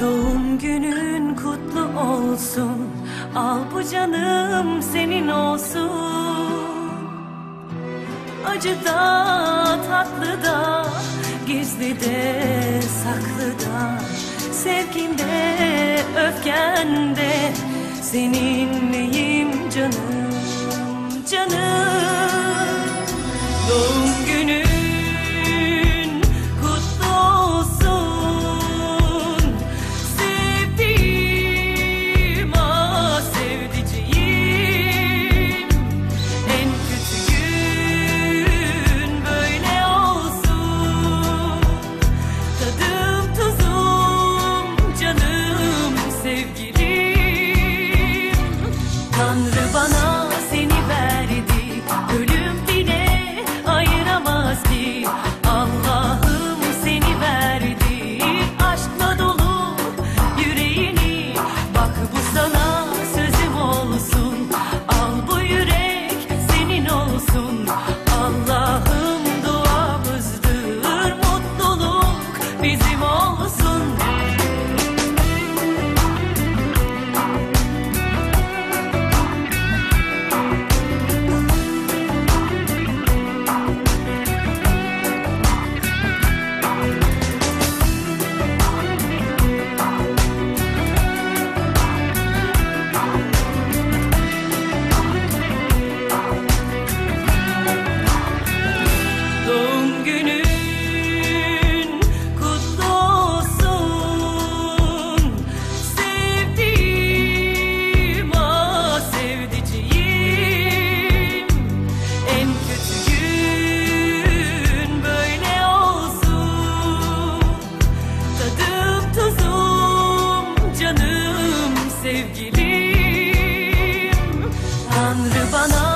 Doğum günün kutlu olsun. Al bu canım senin olsun. Acı da tatlı da Gizli de saklı da. Sevginde öfkende Seninleyim canım canım. Doğum günün kutlu Sevdiğim ah sevdiceğim. En kötü gün böyle olsun. Tadım tuzum canım sevgilim. busy. Tanrı bana